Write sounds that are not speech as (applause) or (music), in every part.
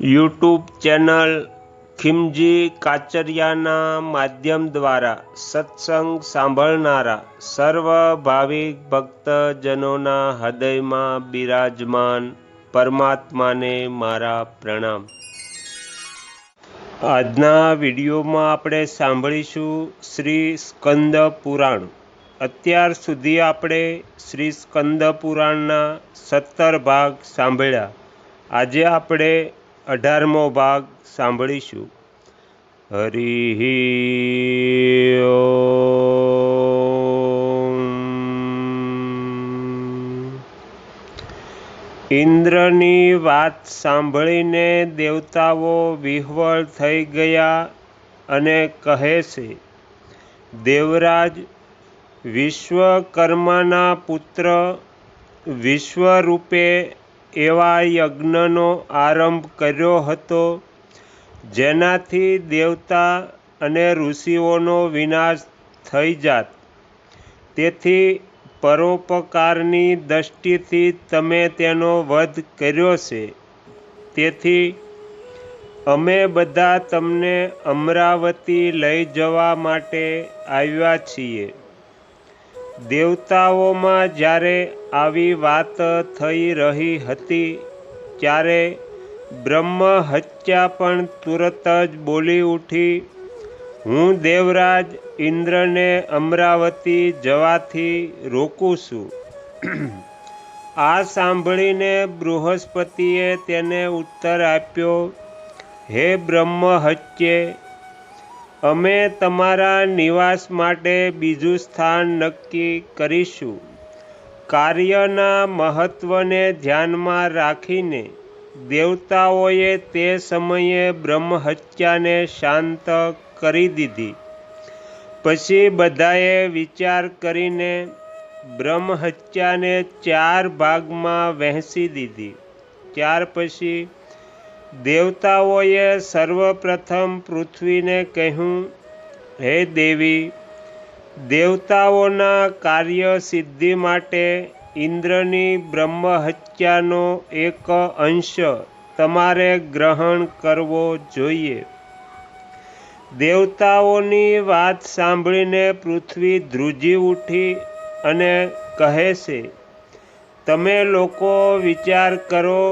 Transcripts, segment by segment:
YouTube channel ખિમજી કાચરિયાના માધ્યમ દ્વારા સત્સંગ સાંભળનારા સર્વ ભાવિક ભક્તજનોના હૃદયમાં બિરાજમાન પરમાત્માને મારા પ્રણામ. આજના વિડીયોમાં આપણે સાંભળીશું શ્રી સ્કંદ પુરાણ. અત્યાર સુધી આપણે શ્રી સ્કંદ પુરાણના સત્તર ભાગ સાંભળ્યા. આજે આપણે અઢારમો ભાગ સાંભળીશું. હરિ ઇન્દ્રની વાત સાંભળીને દેવતાઓ વિહવળ થઈ ગયા અને કહે છે, દેવરાજ, વિશ્વકર્માના પુત્ર વિશ્વરૂપે એવા યજ્ઞનો આરંભ કર્યો હતો, જેનાથી દેવતા અને ઋષિઓનો વિનાશ થઈ જાત. તેથી પરોપકારની દૃષ્ટિથી તમે તેનો વધ કર્યો છે. તેથી અમે બધા તમને અમરાવતી લઈ જવા માટે આવ્યા છીએ. દેવતાઓમાં જ્યારે આવી વાત થઈ રહી હતી, ત્યારે બ્રહ્મહત્યા પણ તુરત જ બોલી ઉઠી, હું દેવરાજ ઇન્દ્રને અમરાવતી જવાથી રોકું છું. (clears throat) આ સાંભળીને બૃહસ્પતિએ તેને ઉત્તર આપ્યો, હે બ્રહ્મ હત્યે અમે તમારા નિવાસ માટે બીજું સ્થાન નક્કી કરીશું. કાર્યના મહત્ત્વને ધ્યાનમાં રાખીને દેવતાઓએ તે સમયે બ્રહ્મહત્યાને શાંત કરી દીધી. પછી બધાએ વિચાર કરીને બ્રહ્મહત્યાને ચાર ભાગમાં વહેંચી દીધી. ત્યાર પછી દેવતાઓએ સર્વપ્રથમ પૃથ્વીને કહ્યું, હે દેવી, દેવતાઓના કાર્ય સિદ્ધિ માટે ઇન્દ્રની બ્રહ્મહત્યાનો એક અંશ તમારે ગ્રહણ કરવો જોઈએ. દેવતાઓની વાત સાંભળીને પૃથ્વી ધ્રુજી ઉઠી અને કહે છે, તમે લોકો વિચાર કરો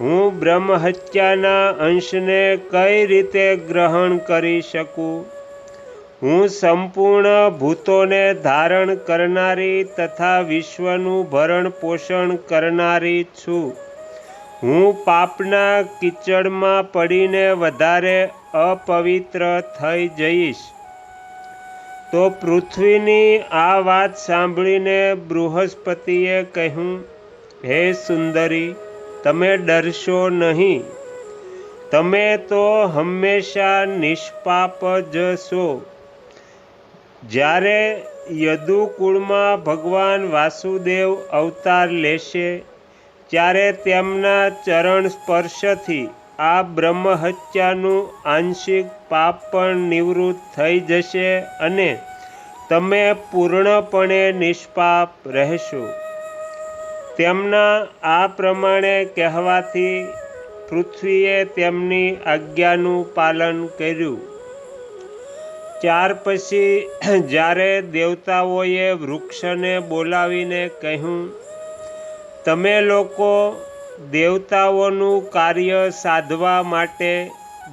હું બ્રહ્મહત્યાના અંશને કઈ રીતે ગ્રહણ કરી શકું? હું સંપૂર્ણ ભૂતોને ધારણ કરનારી તથા વિશ્વનું ભરણ પોષણ કરનારી છું. હું પાપના કિચડમાં પડીને વધારે અપવિત્ર થઈ જઈશ. તો પૃથ્વીની આ વાત સાંભળીને બૃહસ્પતિએ કહ્યું, હે સુંદરી તમે ડરશો નહીં. તમે તો હંમેશા નિષ્પાપ જ છો. જ્યારે યદુકુળમાં ભગવાન વાસુદેવ અવતાર લેશે, ત્યારે તેમના ચરણ સ્પર્શથી આ બ્રહ્મહત્યાનું આંશિક પાપ પણ નિવૃત્ત થઈ જશે અને તમે પૂર્ણપણે નિષ્પાપ રહેશો. તેમના આ પ્રમાણે કહેવાથી પૃથ્વીએ તેમની આજ્ઞાનું પાલન કર્યું. ત્યાર પછી જ્યારે દેવતાઓએ વૃક્ષને બોલાવીને કહ્યું, તમે લોકો દેવતાઓનું કાર્ય સાધવા માટે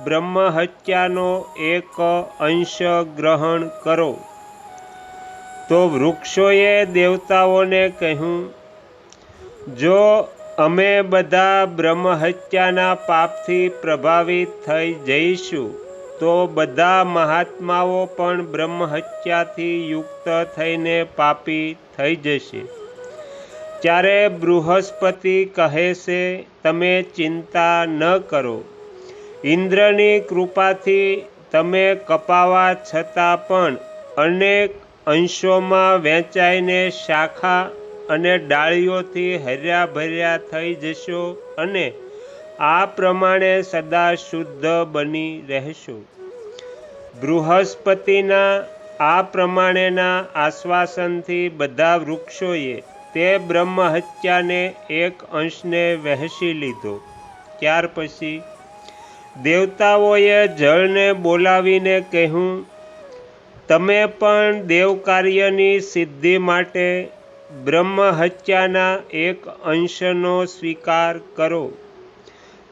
બ્રહ્મહત્યાનો એક અંશ ગ્રહણ કરો. તો વૃક્ષોએ દેવતાઓને કહ્યું જો અમે બધા બ્રહ્મહત્યાના પાપથી પ્રભાવિત થઈ જઈશું, તો બધા મહાત્માઓ પણ બ્રહ્મહત્યાથી યુક્ત થઈને પાપી થઈ જશે. ત્યારે બૃહસ્પતિ કહે છે, તમે ચિંતા ન કરો. ઇન્દ્રની કૃપાથી તમે કપાવા છતાં પણ અનેક અંશોમાં વહેંચાઈને શાખા અને ડાળીઓથી હર્યા ભર્યા થઈ જશો અને આ પ્રમાણે સદા શુદ્ધ બની રહેશો. બૃહસ્પતિના આ પ્રમાણેના આશ્વાસનથી બધા વૃક્ષોએ તે બ્રહ્મહત્યાને એક અંશને વહેંચી લીધો. ત્યાર પછી દેવતાઓએ જળને બોલાવીને કહ્યું, તમે પણ દેવકાર્યની સિદ્ધિ માટે બ્રહ્મ હત્યાના એક અંશનો સ્વીકાર કરો.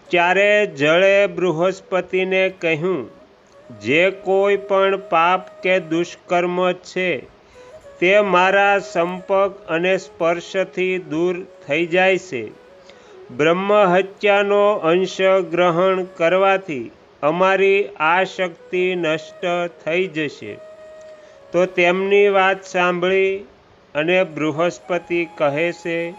ત્યારે જળે બૃહસ્પતિને કહ્યું, જે કોઈ પણ પાપ કે દુષ્કર્મ છે, તે મારા સંપર્ક અને સ્પર્શથી દૂર થઈ જાય છે. બ્રહ્મહત્યાનો અંશ ગ્રહણ કરવાથી અમારી આ શક્તિ નષ્ટ થઈ જશે. તો તેમની વાત સાંભળી અને બૃહસ્પતિ કહે છે,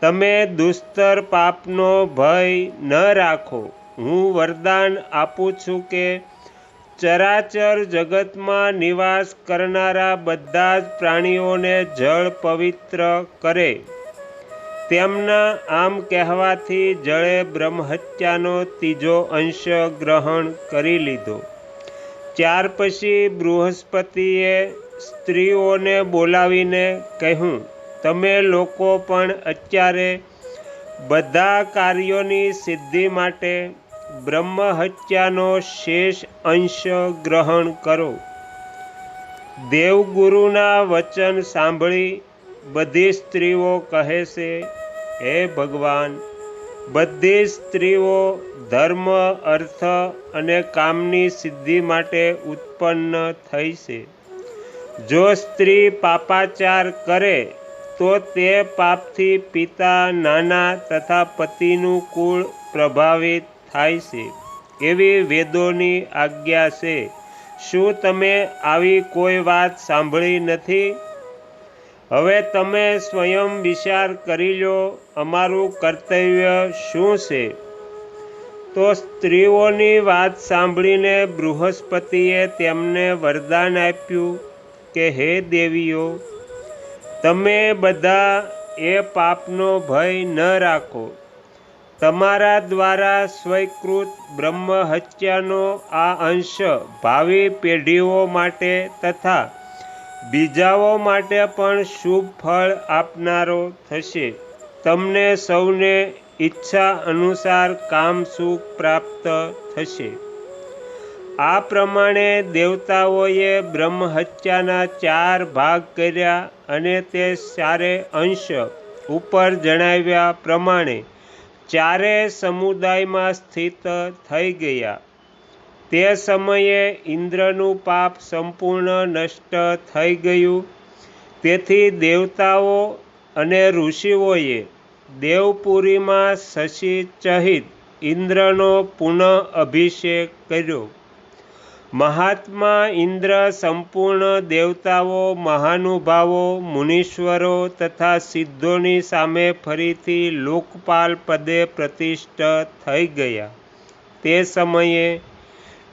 તમે દુસ્તર પાપનો ભય ન રાખો. હું વરદાન આપું છું કે ચરાચર જગતમાં નિવાસ કરનારા બધા જ પ્રાણીઓને જળ પવિત્ર કરે. તેમના આમ કહેવાથી જળે બ્રહ્મહત્યાનો ત્રીજો અંશ ગ્રહણ કરી લીધો. ત્યાર પછી બૃહસ્પતિએ સ્ત્રીઓને બોલાવીને કહ્યું, તમે લોકો પણ અત્યારે બધા કાર્યોની સિદ્ધિ માટે બ્રહ્મહત્યાનો શેષ અંશ ગ્રહણ કરો. દેવગુરુના વચન સાંભળી બધી સ્ત્રીઓ કહે છે, હે ભગવાન, બધી સ્ત્રીઓ ધર્મ, અર્થ અને કામની સિદ્ધિ માટે ઉત્પન્ન થઈ છે. જો સ્ત્રી પાપાચાર કરે, તો તે પાપથી પિતા, નાના તથા પતિનું કુળ પ્રભાવિત થાય છે. એવી વેદોની આજ્ઞા છે, શું તમે આવી કોઈ વાત સાંભળી નથી? હવે તમે સ્વયં વિચાર કરી લો, અમારું કર્તવ્ય શું છે? તો સ્ત્રીઓની વાત સાંભળીને બૃહસ્પતિએ તેમને વરદાન આપ્યું કે, હે દેવીઓ, તમે બધા એ પાપનો ભય ન રાખો. તમારા દ્વારા સ્વીકૃત બ્રહ્મ હત્યાનો આ અંશ ભાવિ પેઢીઓ માટે તથા બીજાઓ માટે પણ શુભ ફળ આપનારો થશે. તમને સૌને ઈચ્છા અનુસાર કામ સુખ પ્રાપ્ત થશે. આ પ્રમાણે દેવતાઓએ બ્રહ્મહત્યાના ચાર ભાગ કર્યા અને તે ચારે અંશ ઉપર જણાવ્યા પ્રમાણે ચારે સમુદાયમાં સ્થિત થઈ ગયા. તે સમયે ઇન્દ્રનું પાપ સંપૂર્ણ નષ્ટ થઈ ગયું. તેથી દેવતાઓ અને ઋષિઓએ દેવપુરીમાં શશી ચહિત ઇન્દ્રનો પુનઃ અભિષેક કર્યો. મહાત્મા ઇન્દ્ર સંપૂર્ણ દેવતાઓ, મહાનુભાવો, મુનીશ્વરો તથા સિદ્ધોની સામે ફરીથી લોકપાલ પદે પ્રતિષ્ઠ થઈ ગયા. તે સમયે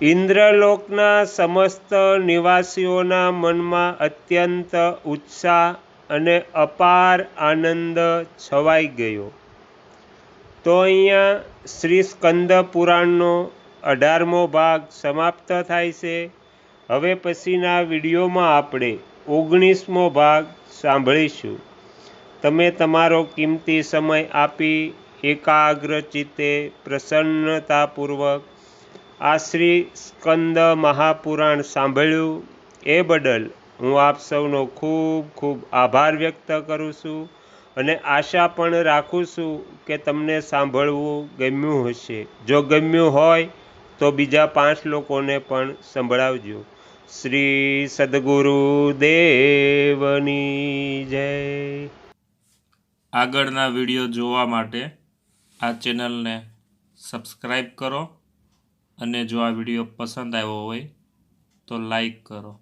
ઇન્દ્રલોકના સમસ્ત નિવાસીઓના મનમાં અત્યંત ઉત્સાહ અને અપાર આનંદ છવાઈ ગયો. તો અહીંયા શ્રી સ્કંદ પુરાણનો અઢારમો ભાગ સમાપ્ત થાય છે. હવે પછીના વિડીયોમાં આપણે ઓગણીસમો ભાગ સાંભળીશું. તમે તમારો કિંમતી સમય આપી એકાગ્ર ચિત્તે પ્રસન્નતાપૂર્વક આ શ્રી સ્કંદ મહાપુરાણ સાંભળ્યું. એ બદલ હું આપ સૌનો ખૂબ ખૂબ આભાર વ્યક્ત કરું છું અને આશા પણ રાખું છું કે તમને સાંભળવું ગમ્યું હશે. જો ગમ્યું હોય તો બીજા પાંચ લોકોને પણ સંભળાવજો. શ્રી સદગુરુ દેવની જય. આગળના વીડિયો જોવા માટે આ ચેનલને સબસ્ક્રાઈબ કરો અને જો આ વીડિયો પસંદ આવ્યો હોય તો લાઈક કરો.